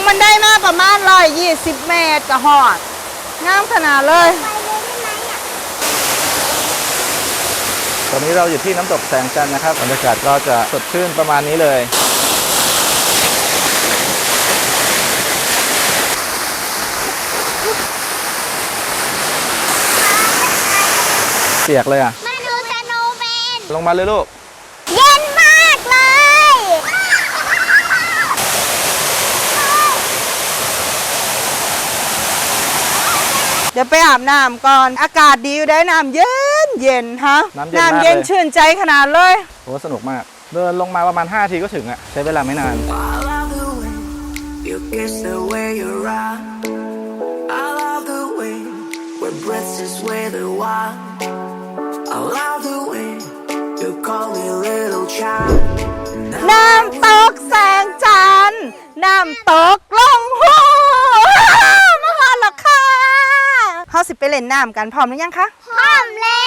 องมันได้มาประมาณร้อยยี่สิบเมตรกะหอดงามขนาดเลยไปเลยได้ไหมอะตอนนี้เราอยู่ที่น้ำตกแสงจันทร์นะครับบรรยากาศก็จะสดชื่นประมาณนี้เลย เปียกเลยอะ มาดูสโนว์แมน ลงมาเลยลูก เย็นมากเลย เดี๋ยวไปอาบน้ำก่อน อากาศดีอยู่ได้น้ำเย็นเย็นฮะน้ำเย็นมากเลยเย็นชื่นใจขนาดเลยโอ้สนุกมาก เดินลงมาประมาณ 5 ทีก็ถึงอะใช้เวลาไม่นาน I love the way you kiss the way you rock. I love the way we're breaths is way the wild. I love the way you call me little child. น้ำตกแสงจันทร์น้ำตกลงหูมาฮอดแล้วค่ะ เขาสิไปเล่นน้ำกันพร้อมหรือยังคะพร้อมแล้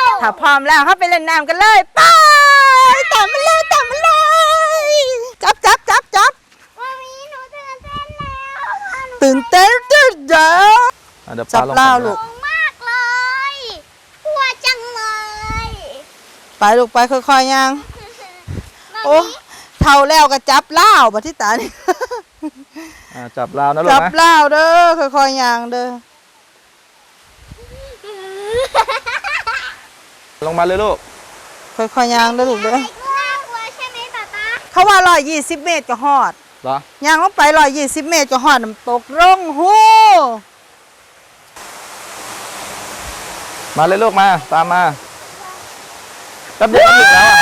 วถ้าพร้อมแล้วเขาไปเล่นน้ำกันเลยไปตามมาเลยตามมาเลยจับจับจับจับวันนี้หนูตื่นเต้นแล้วหนูตื่นเต้นตื่นเต้นอะเดี๋ยวจัปลาบลงเล่าก่อนลูกงงมากเลยกลัวจังเลยไปลูกไปค่อยๆยังวันโอ้นี้เท่าแล้วก็จับเล่าบัดที่ตานี่อะจับราวนะลูจักบนะเล่าเด้อค่อยๆยังเด้อ ลงมาเลยลูก ค่อยๆยังเด้อลูกเด้อ น่ากลัวใช่ไหมป๊าป๊าเขาว่าร้อยยี่สิบเมตรก็ฮอดเหรอ ย่างลงไปร้อยยี่สิบเมตรก็หอดน้ำตกร่องหูมาเลยลูกมา ตามมาแป๊บเดียวก็ถึงแล้วอะ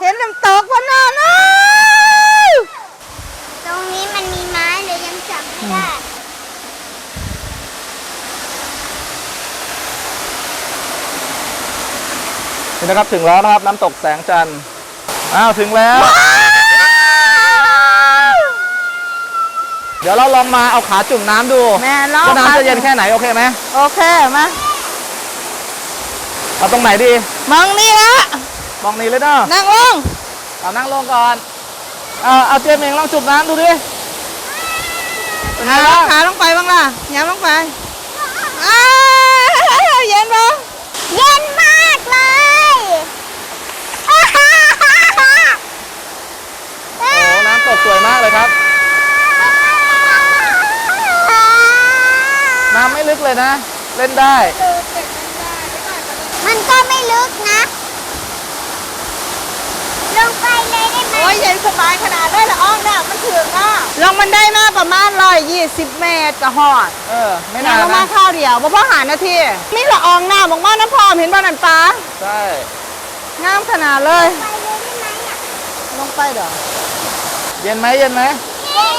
เห็นน้ำตกพะนอนอ้าวตรงนี้มันมีไม้เลยยังจับไม่ได้ นี่นะครับถึงแล้วนะครับน้ำตกแสงจันทร์อ้าวถึงแล้ว เดี๋ยวเราลองมาเอาขาจุ่มน้ำดูแม่เราว่าน้ำจะเย็นแค่ไหนโอเคไหมโอเคมาเอาตรงไหนดีมองนี่ละมองนี้เลยเนาะนั่งลงเอานั่งลงก่อนเอาเอาเจมส์เองลองจุ่มน้ำดูดิเป็นไงเอาบ้างขาลงไปบ้างล่ะย้ำลงไปอ้าวเย็นปะเย็นมากเลย โอ้น้ำต กสวยมากเลยครับ น้ำไม่ลึกเลยนะ เล่นได้ มันก็ไม่ลึกนะ ลงไปเลยได้ไหมโอ้ยเย็นสบายขนาดได้ละอ้องเนี่ยมันถึงอะลงมันได้มาประมาณร้อยยี่สิบเมตรก็หอดเออ ไม่แม่นานลงมานะข้าวเดียวบ่พอหานาทีนี่ละอองหน้าบอกมาน้ำพร้อมเห็นบ่นันปลาใช่ งามขนาดเลย ไปเลยได้ไหมอะลงไปเด้อ เย็นไหมเย็นไหมเย็น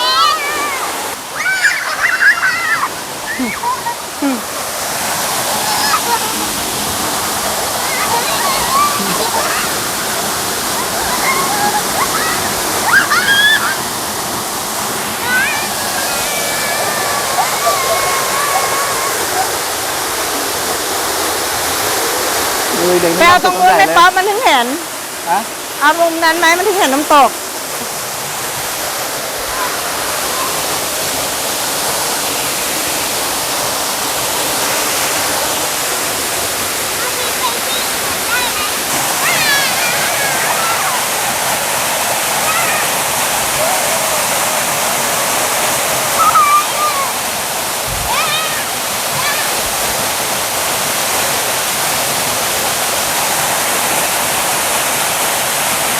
อุ้ยเด็กแปลตรงนู้นในป๊อปมันถึงเห็นฮะเอามุมนั้นไหมมันถึงเห็นน้ำตก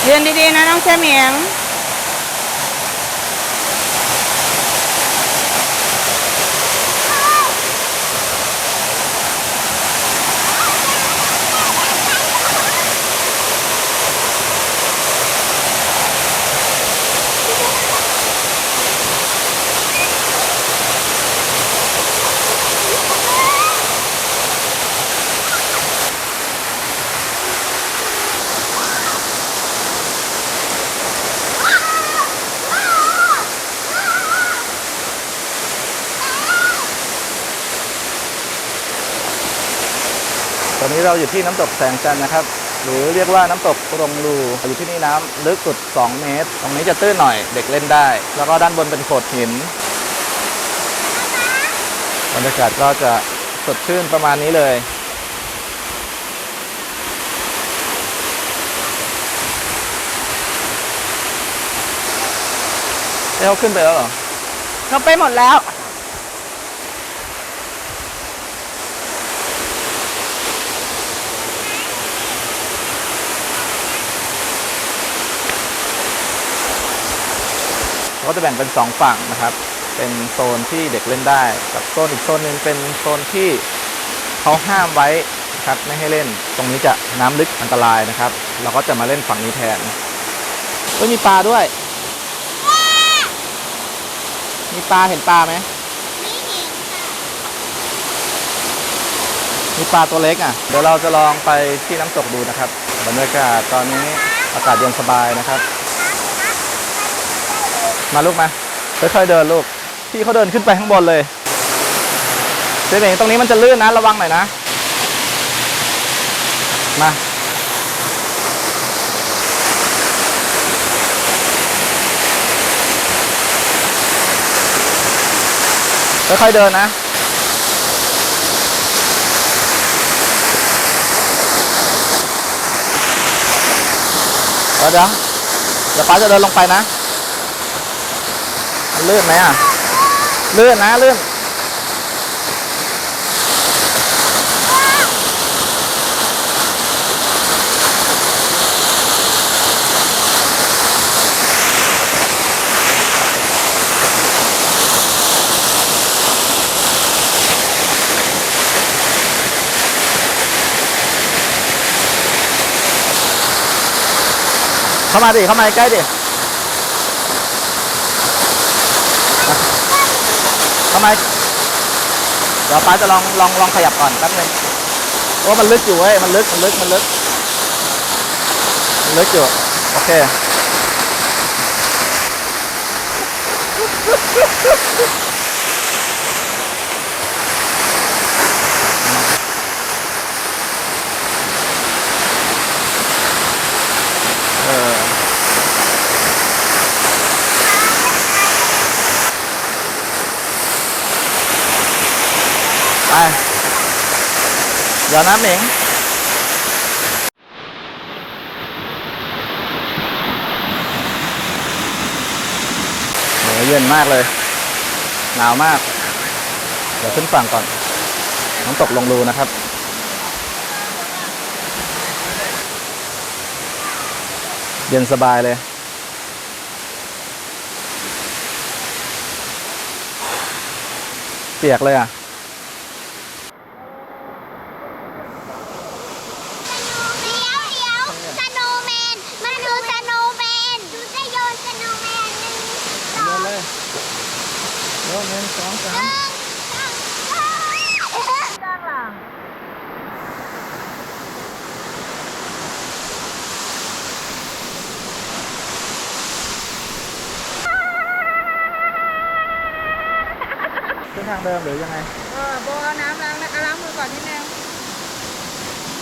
เรียน องแช่เหมียงตอนนี้เราอยู่ที่น้ำตกแสงจันทร์นะครับ หรือเรียกว่าน้ำตกรงรูอยู่ที่นี่น้ำลึกสุด 2 เมตร ตรงนี้จะตื้นหน่อยเด็กเล่นได้ แล้วก็ด้านบนเป็นโขดหินบรรยากาศก็จะสดชื่นประมาณนี้เลยเอ้ยเขาขึ้นไปแล้วเหรอเราไปหมดแล้ว ก็จะแบ่งเป็นสองฝั่งนะครับ เป็นโซนที่เด็กเล่นได้ กับโซนอีกโซนหนึ่งเป็นโซนที่เขาห้ามไว้ครับไม่ให้เล่น ตรงนี้จะน้ำลึกอันตรายนะครับ เราก็จะมาเล่นฝั่งนี้แทนเฮ้ยมีปลาด้วย มีปลาเห็นปลาไหมไม่เห็นค่ะมีปลาตัวเล็กอะ เดี๋ยวเราจะลองไปที่น้ำตกดูนะครับ บรรยากาศตอนนี้อากาศเย็นสบายนะครับ มาลูกมาค่อยๆเดินลูกพี่เขาเดินขึ้นไปข้างบนเลยเจ๊เองตรงนี้มันจะลื่นนะระวังหน่อยนะ มาค่อยๆเดินนะเดี๋ยวเดี๋ยวป้าจะเดินลงไปนะ ลื่นไหมอะลื่นนะลื่นเข้ามาดิเข้ามาใกล้ดิ ทำไม เดี๋ยวป้าจะลองลองลองขยับก่อนแป๊บนึงโอ้มันลึกอยู่เว้ย มันลึก มันลึก มันลึก มันลึกอยู่ โอเค เออ ไป เดี๋ยวน้ำเหม็งโหเย็นมากเลย หนาวมาก เดี๋ยวขึ้นฝั่งก่อน น้ำตกลงรูนะครับเย็นสบายเลย เปียกเลยอะ เดี๋ยวเดี๋ยวสโนว์แมนมาดูสโนว์แมนดูจะโยนสโนว์แมนหนึ่งสอง เลยโยนหนึ่งสองสาม ขึ้น ทางเดิมหรือยังไงเออโบเอาน้ำล้างนะล้างมือก่อนนิดนึง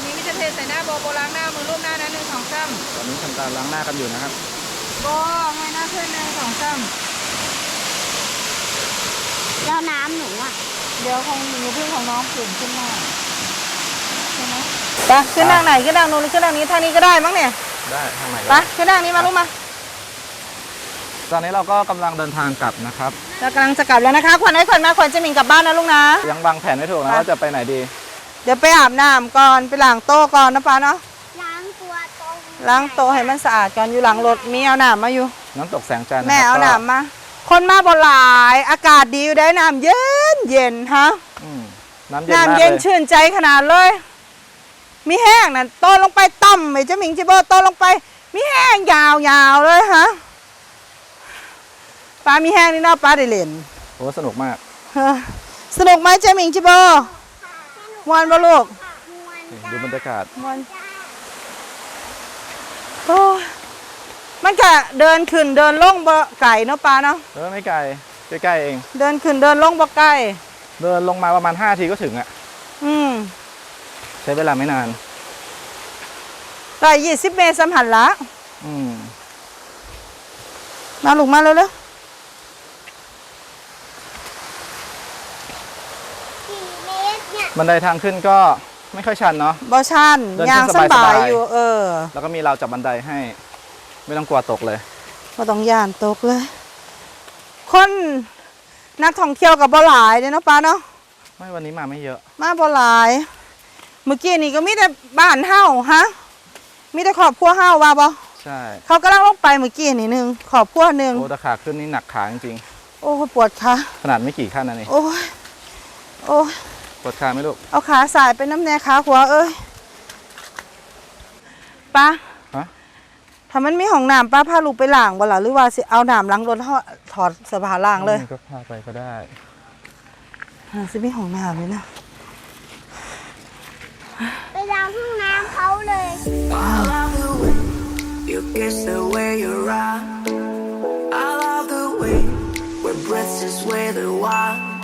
นี่ไม่จะเทใส่หน้าโบโบล้างหน้ามือรูปหน้านะหนึ่งสองสามตอนนี้ทำการล้างหน้ากันอยู่นะครับโบเงยหน้าขึ้นหนึ่งสองสามแล้วน้ำหนูอะเดี๋ยวของหนูพึ่งของน้องเปลี่ยนขึ้นหน้าใช่ไหมไปขึ้นทางไหนขึ้นทางนู้นหรือขึ้นทางนี้ทางนี้ก็ได้มั้งเนี่ยได้ทางไหนไปขึ้นทางนี้มาลูกมา ตอนนี้เราก็กำลังเดินทางกลับนะครับเรากำลังจะกลับแล้วนะคะขวัญให้ขวัญมาขวัญจะหมิงกลับบ้านนะลูกนะ ยังวางแผนไม่ถูกนะไปว่าจะไปไหนดี เดี๋ยวไปอาบน้ำก่อนไปล้างโต๊ะก่อนนะป้าเนาะล้างตัวตรงล้างโต๊ะให้มันสะอาดก่อนอยู่หลังรถมีเอาน้ำมาอยู่ น้ำตกแสงจันทร์แม่นะครับเอาก็น้ำมา คนมาบ่หลาย อากาศดีอยู่ได้น้ำเย็นเย็นฮะอืมน้ำเย็นมากน้ำเลเย็นยชื่นใจขนาดเลย มีแห้งน่ะโตลงไปต่ำไปจะหมิงจิเบอร์โตลงไป มีแห้งยาวๆเลยฮะ ปลามีแห้งนี่เนาะปลาได้เล่นโอ้สนุกมากฮะสนุกไหมเจหมิงจิเบอร์มวนบ่ลูกมวนนี่ดูบรรยากาศมวนโอ้ยมันก็เดินขึ้นเดินลงบ่ไก่เนาะปลาเนาะเออไม่ไกลใกล้ๆเอง เดินขึ้นเดินลงบ่ไก่เดินลงมาประมาณ5ทีก็ถึงอะ อืมใช้เวลาไม่นานก็ยี่สิบเมตรสำหันละอืมมาลูกมาเร็วสี่เมตรเนี่ย บันไดทางขึ้นก็ไม่ค่อยชันเนาะๆบอชันเดินขึ้นยางสสบาบายยๆ อยู่ เออแล้วก็มีราวจับบันไดให้ ไม่ต้องกลัวตกเลยมาต้องย่านตกเลย คนนักท่องเที่ยวกับบ่หลายเด้เนาะป้าเนาะ ไม่วันนี้มาไม่เยอะ มาบ่หลาย เมื่อกี้นี่ก็มีแต่บ้านเฮาฮะ มีแต่ครอบครัวเฮาว่าบ่ใช่เขากำลังลงไปเมื่อกี้นี่หนึงครอบครัวหนึงโอ้แตะขาขึ้นนี่หนักขาจริงโอ้ยปวดขา ๆขนาดไม่กี่ขั้นนะนี่โอ้ย โอ้ย ปวดขาไหมลูก เอาขาสายไปน้ำแน่ขาขวาเอ้ยป้าฮะ ถ้ามันมีห้องน้ำป้าพาลูกไปล้างบ่ล่ะหรือว่าสิเอาน้ำล้างรถเฮาถอดเสื้อผ้าล้างเลยก็พาไปก็ได้อ่าสิมีห้องน้ำเลยนะ ไปล้างห้องน้ำเขาเลย I love the way you kiss the way you rock. I love the way we're breathless with the wild.